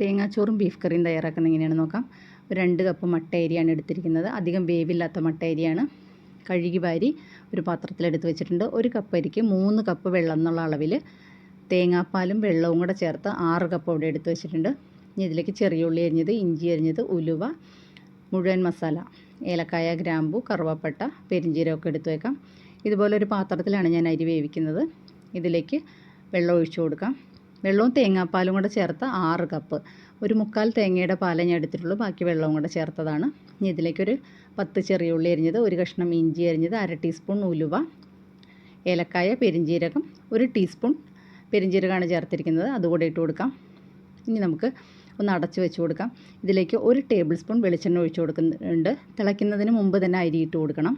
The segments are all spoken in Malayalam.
തേങ്ങാച്ചോറും ബീഫ് കറിയും തയ്യാറാക്കുന്നത് എങ്ങനെയാണെന്ന് നോക്കാം. രണ്ട് കപ്പ് മട്ട അരിയാണ് എടുത്തിരിക്കുന്നത്. അധികം വേവില്ലാത്ത മട്ട അരിയാണ് കഴുകി വാരി ഒരു പാത്രത്തിലെടുത്ത് വെച്ചിട്ടുണ്ട്. ഒരു കപ്പ് അരിക്ക് മൂന്ന് കപ്പ് വെള്ളം എന്നുള്ള അളവിൽ തേങ്ങാപ്പാലും വെള്ളവും കൂടെ ചേർത്ത് ആറ് കപ്പ് അവിടെ എടുത്ത് വെച്ചിട്ടുണ്ട്. ഇനി ഇതിലേക്ക് ചെറിയ ഉള്ളി അരിഞ്ഞത് ഇഞ്ചി അരിഞ്ഞത് ഉലുവ മുഴുവൻ മസാല ഏലക്കായ ഗ്രാമ്പു കറുവപ്പട്ട പെരിഞ്ചീരമൊക്കെ എടുത്ത് വെക്കാം. ഇതുപോലെ ഒരു പാത്രത്തിലാണ് ഞാൻ അരി വേവിക്കുന്നത്. ഇതിലേക്ക് വെള്ളം ഒഴിച്ചു കൊടുക്കാം. വെള്ളവും തേങ്ങാപ്പാലും കൂടെ ചേർത്ത് ആറ് കപ്പ്. ഒരു മുക്കാൽ തേങ്ങയുടെ പാലേ ഞാൻ എടുത്തിട്ടുള്ളൂ. ബാക്കി വെള്ളവും കൂടെ ചേർത്തതാണ്. ഇനി ഇതിലേക്കൊരു പത്ത് ചെറിയ ഉള്ളി അരിഞ്ഞത് ഒരു കഷ്ണം ഇഞ്ചി അരിഞ്ഞത് അര ടീസ്പൂൺ ഉലുവ ഏലക്കായ പെരിഞ്ജീരകം ഒരു ടീസ്പൂൺ പെരിഞ്ജീരകമാണ് ചേർത്തിരിക്കുന്നത്. അതുകൂടെ ഇട്ട് കൊടുക്കാം. ഇനി നമുക്ക് ഒന്ന് അടച്ച് വെച്ച് കൊടുക്കാം. ഇതിലേക്ക് ഒരു ടേബിൾ സ്പൂൺ വെളിച്ചെണ്ണ ഒഴിച്ച് കൊടുക്കുന്നുണ്ട്. തിളയ്ക്കുന്നതിന് മുമ്പ് തന്നെ അരി ഇട്ട് കൊടുക്കണം.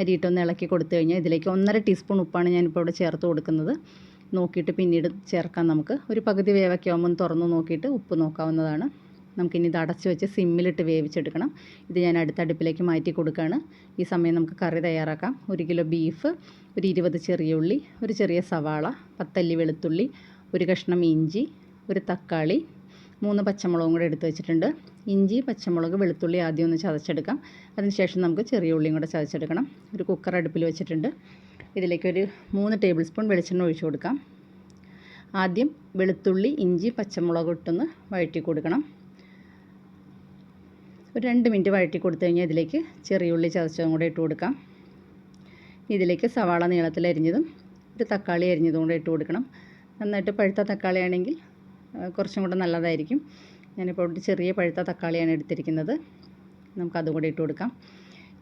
അരിയിട്ടൊന്ന് ഇളക്കി കൊടുത്തു കഴിഞ്ഞാൽ ഇതിലേക്ക് ഒന്നര ടീസ്പൂൺ ഉപ്പാണ് ഞാനിപ്പോൾ ഇവിടെ ചേർത്ത് കൊടുക്കുന്നത്. നോക്കിയിട്ട് പിന്നീട് ചേർക്കാം. നമുക്ക് ഒരു പകുതി വേവൊക്കെ തുറന്ന് നോക്കിയിട്ട് ഉപ്പ് നോക്കാവുന്നതാണ്. നമുക്കിനി ഇത് അടച്ച് വെച്ച് സിമ്മിലിട്ട് വേവിച്ചെടുക്കണം. ഇത് ഞാൻ അടുത്ത അടുപ്പിലേക്ക് മാറ്റി കൊടുക്കുകയാണ്. ഈ സമയം നമുക്ക് കറി തയ്യാറാക്കാം. ഒരു കിലോ ബീഫ് ഒരു ഇരുപത് ചെറിയ ഉള്ളി ഒരു ചെറിയ സവാള പത്തല്ലി വെളുത്തുള്ളി ഒരു കഷ്ണം ഇഞ്ചി ഒരു തക്കാളി മൂന്ന് പച്ചമുളകും കൂടെ എടുത്ത് വെച്ചിട്ടുണ്ട്. ഇഞ്ചി പച്ചമുളക് വെളുത്തുള്ളി ആദ്യം ഒന്ന് ചതച്ചെടുക്കാം. അതിനുശേഷം നമുക്ക് ചെറിയ ഉള്ളിയും കൂടെ ചതച്ചെടുക്കണം. ഒരു കുക്കർ അടുപ്പിൽ വെച്ചിട്ടുണ്ട്. ഇതിലേക്കൊരു മൂന്ന് ടേബിൾ സ്പൂൺ വെളിച്ചെണ്ണ ഒഴിച്ചു കൊടുക്കാം. ആദ്യം വെളുത്തുള്ളി ഇഞ്ചി പച്ചമുളക് ഇട്ടൊന്ന് വഴറ്റി കൊടുക്കണം. ഒരു രണ്ട് മിനിറ്റ് വഴറ്റി കൊടുത്തു കഴിഞ്ഞാൽ ഇതിലേക്ക് ചെറിയ ഉള്ളി ചതച്ചതും കൂടെ ഇട്ട് കൊടുക്കാം. ഇതിലേക്ക് സവാള നീളത്തിൽ അരിഞ്ഞതും ഒരു തക്കാളി അരിഞ്ഞതും കൂടെ ഇട്ട് കൊടുക്കണം. നന്നായിട്ട് പഴുത്ത തക്കാളി ആണെങ്കിൽ കുറച്ചും കൂടെ നല്ലതായിരിക്കും. ഞാനിപ്പോൾ ഒരു ചെറിയ പഴുത്ത തക്കാളിയാണ് എടുത്തിരിക്കുന്നത്. നമുക്കതും കൂടെ ഇട്ട് കൊടുക്കാം.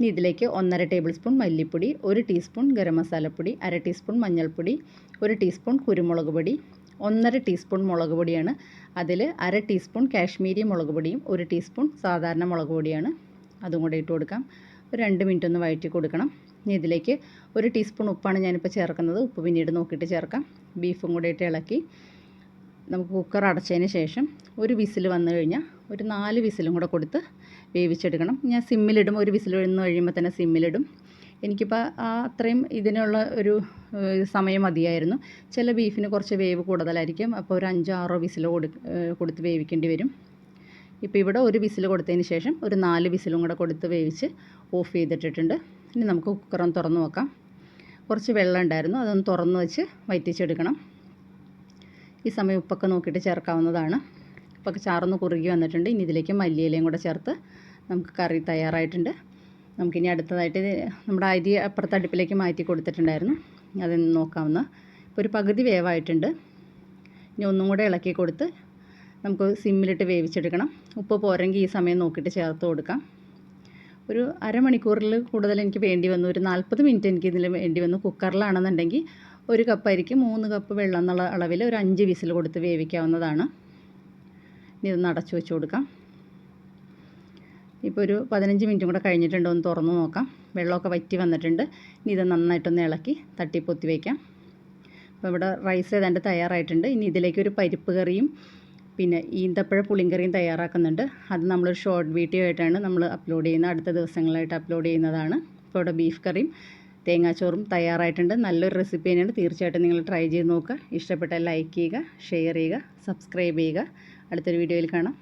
ഇനി ഇതിലേക്ക് ഒന്നര ടേബിൾ സ്പൂൺ മല്ലിപ്പൊടി ഒരു ടീസ്പൂൺ ഗരം മസാലപ്പൊടി അര ടീസ്പൂൺ മഞ്ഞൾപ്പൊടി ഒരു ടീസ്പൂൺ കുരുമുളക് പൊടി ഒന്നര ടീസ്പൂൺ മുളക് പൊടിയാണ്. അതിൽ അര ടീസ്പൂൺ കാശ്മീരി മുളക് പൊടിയും ഒരു ടീസ്പൂൺ സാധാരണ മുളക് പൊടിയാണ്. അതും കൂടെ ഇട്ട് കൊടുക്കാം. ഒരു രണ്ട് മിനിറ്റ് ഒന്ന് വഴറ്റി കൊടുക്കണം. ഇനി ഇതിലേക്ക് ഒരു ടീസ്പൂൺ ഉപ്പാണ് ഞാനിപ്പോൾ ചേർക്കുന്നത്. ഉപ്പ് പിന്നീട് നോക്കിയിട്ട് ചേർക്കാം. ബീഫും കൂടെ ഇട്ട് ഇളക്കി. നമുക്ക് കുക്കർ അടച്ചതിന് ശേഷം ഒരു വിസിൽ വന്നു കഴിഞ്ഞാൽ ഒരു നാല് വിസിലും കൂടെ കൊടുത്ത് വേവിച്ചെടുക്കണം. ഞാൻ സിമ്മിലിടും. ഒരു വിസിൽ വന്ന് കഴിയുമ്പോൾ തന്നെ സിമ്മിലിടും. എനിക്കിപ്പോൾ ആ അത്രയും ഇതിനുള്ള ഒരു സമയം മതിയായിരുന്നു. ചില ബീഫിന് കുറച്ച് വേവ് കൂടുതലായിരിക്കും. അപ്പോൾ ഒരു അഞ്ചോ ആറോ വിസിൽ കൊടു കൊടുത്ത് വേവിക്കേണ്ടി വരും. ഇപ്പോൾ ഇവിടെ ഒരു വിസിൽ കൊടുത്തതിന് ശേഷം ഒരു നാല് വിസിലും കൂടെ കൊടുത്ത് വേവിച്ച് ഓഫ് ചെയ്തിട്ടിട്ടുണ്ട്. ഇനി നമുക്ക് കുക്കറൊന്ന് തുറന്ന് നോക്കാം. കുറച്ച് വെള്ളം ഉണ്ടായിരുന്നു. അതൊന്ന് തുറന്ന് വെച്ച് വറ്റിച്ചെടുക്കണം. ഈ സമയം ഉപ്പൊക്കെ നോക്കിയിട്ട് ചേർക്കാവുന്നതാണ്. ഉപ്പൊക്കെ ചാറൊന്ന് കുറുകി വന്നിട്ടുണ്ട്. ഇനി ഇതിലേക്ക് മല്ലിയിലയും കൂടെ ചേർത്ത് നമുക്ക് കറി തയ്യാറായിട്ടുണ്ട്. നമുക്കിനി അടുത്തതായിട്ട് നമ്മുടെ അരി അപ്പുറത്തെ അടുപ്പിലേക്ക് മാറ്റി കൊടുത്തിട്ടുണ്ടായിരുന്നു. അതൊന്ന് നോക്കാവുന്ന ഇപ്പോൾ ഒരു പകുതി വേവായിട്ടുണ്ട്. ഇനി ഒന്നും കൂടെ ഇളക്കി കൊടുത്ത് നമുക്ക് സിമ്മിലിട്ട് വേവിച്ചെടുക്കണം. ഉപ്പ് പോരെങ്കിൽ ഈ സമയം നോക്കിയിട്ട് ചേർത്ത് കൊടുക്കാം. ഒരു അരമണിക്കൂറിൽ കൂടുതൽ എനിക്ക് വേണ്ടി വന്നു. ഒരു നാൽപ്പത് മിനിറ്റ് എനിക്ക് ഇതിൽ വേണ്ടി വന്നു. കുക്കറിലാണെന്നുണ്ടെങ്കിൽ ഒരു കപ്പ് അരിക്ക് മൂന്ന് കപ്പ് വെള്ളം എന്നുള്ള അളവിൽ ഒരു അഞ്ച് വിസിൽ കൊടുത്ത് വേവിക്കാവുന്നതാണ്. ഇനി ഇത് അടച്ചു വെച്ച് കൊടുക്കാം. ഇപ്പോൾ ഒരു പതിനഞ്ച് മിനിറ്റും കൂടെ കഴിഞ്ഞിട്ടുണ്ട്. ഒന്ന് തുറന്ന് നോക്കാം. വെള്ളമൊക്കെ വറ്റി വന്നിട്ടുണ്ട്. ഇനി ഇത് നന്നായിട്ടൊന്ന് ഇളക്കി തട്ടി പൊത്തി വയ്ക്കാം അപ്പോൾ ഇവിടെ റൈസ് ഏതാണ്ട് തയ്യാറായിട്ടുണ്ട്. ഇനി ഇതിലേക്ക് ഒരു പരിപ്പ് കറിയും പിന്നെ ഈന്തപ്പഴ പുളിങ്കറിയും തയ്യാറാക്കുന്നുണ്ട്. അത് നമ്മളൊരു ഷോർട്ട് വീഡിയോ ആയിട്ടാണ് നമ്മൾ അപ്ലോഡ് ചെയ്യുന്നത്. അടുത്ത ദിവസങ്ങളായിട്ട് അപ്ലോഡ് ചെയ്യുന്നതാണ്. ഇപ്പോൾ ഇവിടെ ബീഫ് കറിയും തേങ്ങാച്ചോറും തയ്യാറായിട്ടുണ്ട്. നല്ലൊരു റെസിപ്പി തന്നെയാണ്. തീർച്ചയായിട്ടും നിങ്ങൾ ട്രൈ ചെയ്ത് നോക്കുക. ഇഷ്ടപ്പെട്ടാൽ ലൈക്ക് ചെയ്യുക ഷെയർ ചെയ്യുക സബ്സ്ക്രൈബ് ചെയ്യുക. അടുത്തൊരു വീഡിയോയിൽ കാണാം.